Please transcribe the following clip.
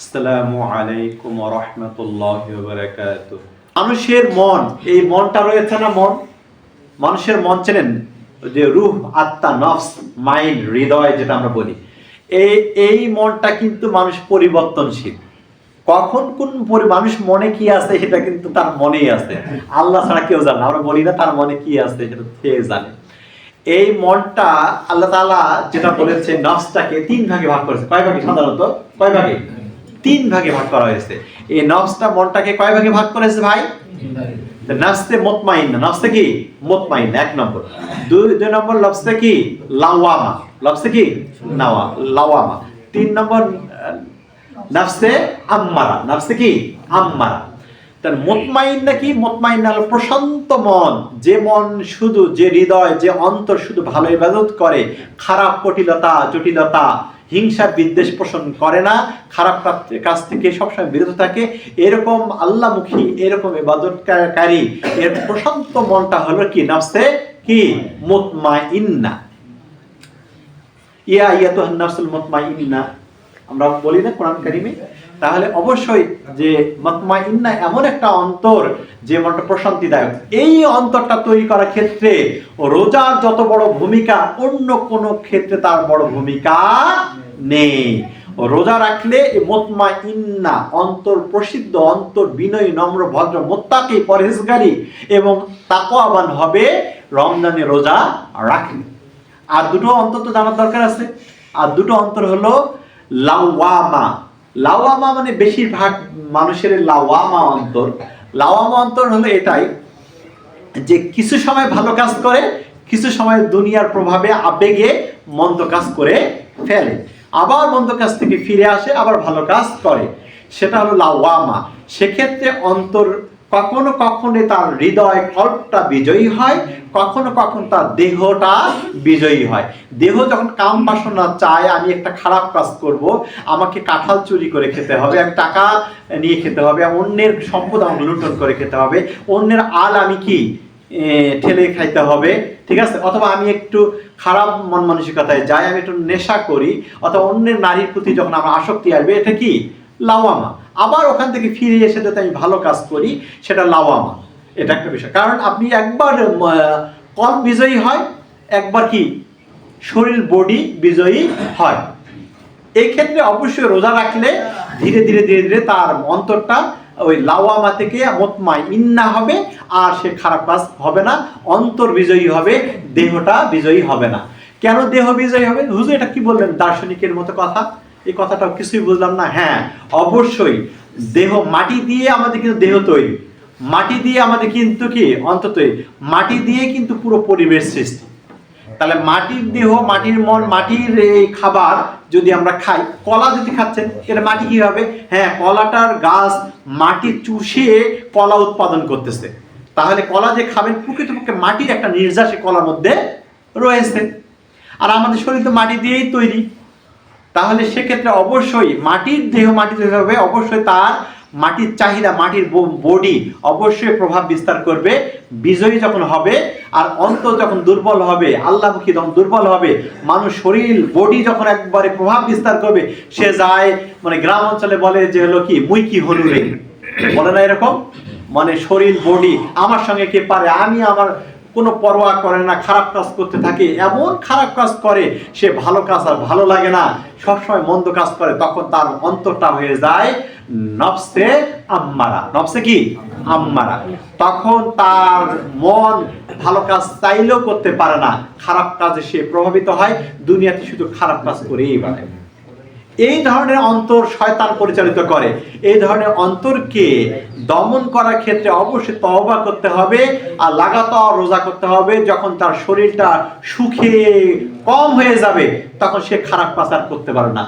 আসসালামু আলাইকুম রহমতুল্লাহ মানুষের মন, এই মনটা রয়েছে না মন? মানুষের মন চেনেন? যে রুহ, আত্মা, নফস, মাইন্ড, হৃদয় যেটা আমরা বলি। এই এই মনটা কিন্তু মানুষ পরিবর্তনশীল। কখন কোন মানুষ মনে কি আছে সেটা কিন্তু তার মনেই আছে। আল্লাহ ছাড়া কেউ জানে আমরা বলি না তার মনে কি আছে সেটা সে জানে। এই মনটা আল্লাহ তাআলা যেটা বলেছে, নফসটাকে তিন ভাগে ভাগ করেছে। কয় ভাগে সাধারণত? কয় ভাগে? তিন ভাগে ভাগ করা হয়েছে। এই নফসটা মনটাকে কয় ভাগে ভাগ করেছে ভাই? মুতমাইন্না নাফসে কি? মুতমাইন্না এক নম্বর। দুই দুই নম্বর কি? লাওয়ামা। লফসে কি? নাওয়া, লাওয়ামা। তিন নম্বর নাফসে আম্মারা। নাফসে কি? আম্মারা। তার কি মুতমাইন্না হলো প্রশান্ত মন। যে মন শুধু যে হৃদয়, যে অন্তর শুধু ভালো ইবাদত করে, খারাপ, কটিলতা, জটিলতা হিংসা বিদ্বেষ পোষণ করে না, খারাপ কাজ- থেকে সবসময় বিরত থাকে। এরকম আল্লাহমুখী এরকম এবাদতকারী এর প্রশান্ত মনটা হলো কি? নাফসে কি? মুতমাইন্না। ইয়া ইয়া তো নাফসুল মুতমাইন্না। আমরা বলি না কোরআন কারিমে? তাহলে অবশ্যই যে মুতমাইন্না এমন একটা অন্তর যে মনটা প্রশান্তিদায়ক, এই অন্তরটা তৈরি করার ক্ষেত্রে রোজার যত বড় ভূমিকা, অন্য কোন ক্ষেত্রে তার বড় ভূমিকা নেই। রোজা রাখলে এই মুতমাইন্না অন্তর প্রসিদ্ধ, অন্তর বিনয়ী, নম্র, ভদ্র, মোত্তাকি, পরহেজগারী এবং তাকওয়াবান হবে রমজানে রোজা রাখলে। আর দুটো অন্তর তো জানার দরকার আছে। আর দুটো অন্তর হলো লাওয়ামা। লাওয়ামা মানে বেশিরভাগ মানুষের লাওয়ামা অন্তর। লাওয়ামা অন্তর হলো এটাই যে কিছু সময় ভালো কাজ করে, কিছু সময় দুনিয়ার প্রভাবে আবেগে মন্দ কাজ করে ফেলে। আবার মন্দ কাজ থেকে ফিরে আসে, আবার ভালো কাজ করে। সেটা হলো লাওয়ামা। সেক্ষেত্রে অন্তর কখনো কখনো তার হৃদয় কল্পটা বিজয়ী হয়, কখনো কখনো তার দেহটা বিজয়ী হয়। দেহ যখন কাম বাসনা চায়, আমি একটা খারাপ কাজ করব, আমাকে কাঁঠাল চুরি করে খেতে হবে আমি টাকা নিয়ে খেতে হবে, অন্যের সম্পদ আমাকে লুণ্ঠন করে খেতে হবে, অন্যের আল আমি কি ঠেলে খাইতে হবে, ঠিক আছে? অথবা আমি একটু খারাপ মন মানসিকতায় যাই, আমি একটু নেশা করি, অথবা অন্যের নারীর প্রতি যখন আমার আসক্তি আসবে, এটা কি? লাওয়ামা। আবার ওখান থেকে ফিরে এসে যাতে আমি ভালো কাজ করি, সেটা লাওয়ামা। এটা একটা বিষয়। কারণ আপনি একবার কল বিজয়ী হয়, একবার কি? শরীর বডি বিজয়ী হয়। এই ক্ষেত্রে অবশ্যই রোজা রাখলে ধীরে ধীরে ধীরে ধীরে তার অন্তরটা ওই লাওয়ামা থেকে মতমাই ইন্না হবে, আর সে খারাপ কাজ হবে না, অন্তর বিজয়ী হবে, দেহটা বিজয়ী হবে না। কেন দেহ বিজয়ী হবে? হুজুর, এটা কি বললেন? দার্শনিকের মতো কথা। এই কথাটা কিছুই বুঝলাম না। হ্যাঁ অবশ্যই দেহ মাটি দিয়ে আমাদের কিন্তু দেহ তৈরি। মাটি দিয়ে আমাদের কিন্তু কি? অন্তত মাটি দিয়ে কিন্তু পুরো পরিবেশ সৃষ্টি। তাহলে মাটির দেহ, মাটির মন, মাটির এই খাবার যদি আমরা খাই, কলা যদি খাচ্ছেন এটা মাটি কি হবে? হ্যাঁ কলাটার গাছ মাটি চুষে কলা উৎপাদন করতেছে। তাহলে কলা যে খাবেন, প্রকৃতপক্ষে মাটির একটা নির্যাসে কলার মধ্যে রয়েছে। আর আমাদের শরীর তো মাটি দিয়েই তৈরি। তাহলে সেক্ষেত্রে অবশ্যই মাটির দেহ মাটিতে হবে, অবশ্যই তার মাটির চাহিদা, মাটির বডি অবশ্যই প্রভাব বিস্তার করবে। বিজয়ী যখন হবে আর অন্তর যখন দুর্বল হবে, আল্লাহমুখী যখন দুর্বল হবে, মানুষ শরীর, বডি যখন একবারে প্রভাব বিস্তার করবে, সে যায় মানে গ্রাম অঞ্চলে বলে যে হলো কি, মুই কি হলুরে বলে না এরকম? মানে শরীর, বডি, আমার সঙ্গে কে পারে? আমি আমার কোনো পরোয়া করে না, খারাপ কাজ করতে থাকে, এমন খারাপ কাজ করে, সে ভালো কাজ আর ভালো লাগে না। সবসময় মন্দ কাজ করে, তখন তার অন্তরটা হয়ে যায় নফসে আম্মারা। নফসে কি? আম্মারা। তখন তার মন ভালো কাজ চাইলেও করতে পারে না। খারাপ কাজে সে প্রভাবিত হয়, দুনিয়াতে শুধু খারাপ কাজ করেই বেড়ায় এই ধরনের অন্তর শয়তান পরিচালিত করে। এই ধরনের অন্তরকে দমন করার ক্ষেত্রে অবশ্যই তওবা করতে হবে আর লাগাতার রোজা করতে হবে। যখন তার শরীরটা সুখে কম হয়ে যাবে, তখন সে খারাপ পাচার করতে পারে না।